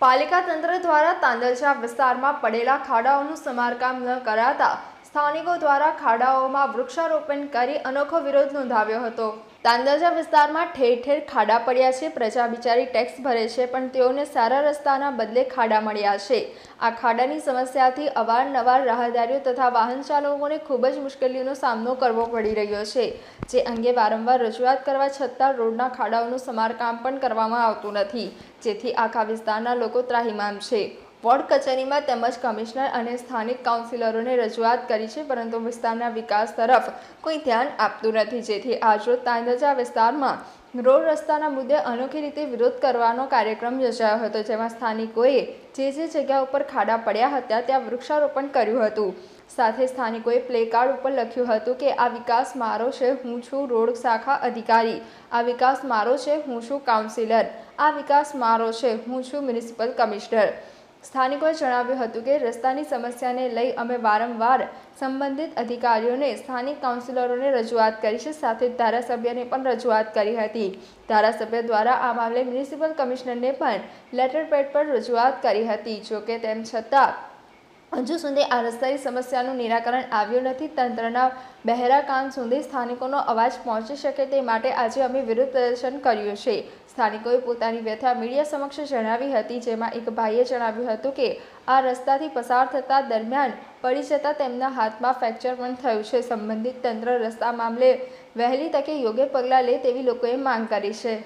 પાલિકા તંત્ર દ્વારા તાંદલજા વિસ્તારમાં પડેલા ખાડાઓનું સમારકામ ન કરાતા સ્થાનિકો દ્વારા ખાડાઓમાં વૃક્ષારોપણ કરી અનોખો વિરોધ નોંધાવ્યો હતો. તાંદાજા વિસ્તારમાં ઠેર ઠેર ખાડા પડ્યા છે, પ્રજા બિચારી ટેક્સ ભરે છે, પણ તેઓને સારા રસ્તાના બદલે ખાડા મળ્યા છે. આ ખાડાની સમસ્યાથી અવારનવાર રાહદારીઓ તથા વાહન ચાલકોને ખૂબ જ મુશ્કેલીઓનો સામનો કરવો પડી રહ્યો છે, જે અંગે વારંવાર રજૂઆત કરવા છતાં રોડના ખાડાઓનું સમારકામ પણ કરવામાં આવતું નથી, જેથી આખા વિસ્તારના લોકો ત્રાહિમામ છે. વોર્ડ કચેરીમાં તેમજ કમિશનર અને સ્થાનિક કાઉન્સિલરોને રજૂઆત કરી છે, પરંતુ વિસ્તારના વિકાસ તરફ કોઈ ધ્યાન આપતું નથી. જેથી આજરોજ તાંદજા વિસ્તારમાં રોડ રસ્તાના મુદ્દે અનોખી રીતે વિરોધ કરવાનો કાર્યક્રમ યોજાયો હતો, જેમાં સ્થાનિકોએ જે જે જગ્યા ઉપર ખાડા પડ્યા હતા ત્યાં વૃક્ષારોપણ કર્યું હતું. સાથે સ્થાનિકોએ પ્લેકાર્ડ ઉપર લખ્યું હતું કે, આ વિકાસ મારો છે, હું છું રોડ શાખા અધિકારી. આ વિકાસ મારો છે, હું છું કાઉન્સિલર. આ વિકાસ મારો છે, હું છું મ્યુનિસિપલ કમિશનર. સ્થાનિકોએ જણાવ્યું હતું કે રસ્તાની સમસ્યાને લઈ અમે વારંવાર સંબંધિત અધિકારીઓને, સ્થાનિક કાઉન્સિલરોને રજૂઆત કરી છે, સાથે ધારાસભ્યને પણ રજૂઆત કરી હતી. ધારાસભ્ય દ્વારા આ મામલે મ્યુનિસિપલ કમિશનરને પણ લેટર પેડ પર રજૂઆત કરી હતી. જોકે તેમ છતાં હજુ સુધી આ રસ્તાની સમસ્યાનું નિરાકરણ આવ્યું નથી. તંત્રના બહેરા કાન સુધી સ્થાનિકોનો અવાજ પહોંચી શકે તે માટે આજે અમે વિરોધ પ્રદર્શન કર્યું છે. સ્થાનિકોએ પોતાની વ્યથા મીડિયા સમક્ષ જણાવી હતી, જેમાં એક ભાઈએ જણાવ્યું હતું કે, આ રસ્તાથી પસાર થતા દરમિયાન પડી જતાં તેમના હાથમાં ફ્રેક્ચર પણ થયું છે. સંબંધિત તંત્ર રસ્તા મામલે વહેલી તકે યોગ્ય પગલાં લે તેવી લોકોએ માંગ કરી છે.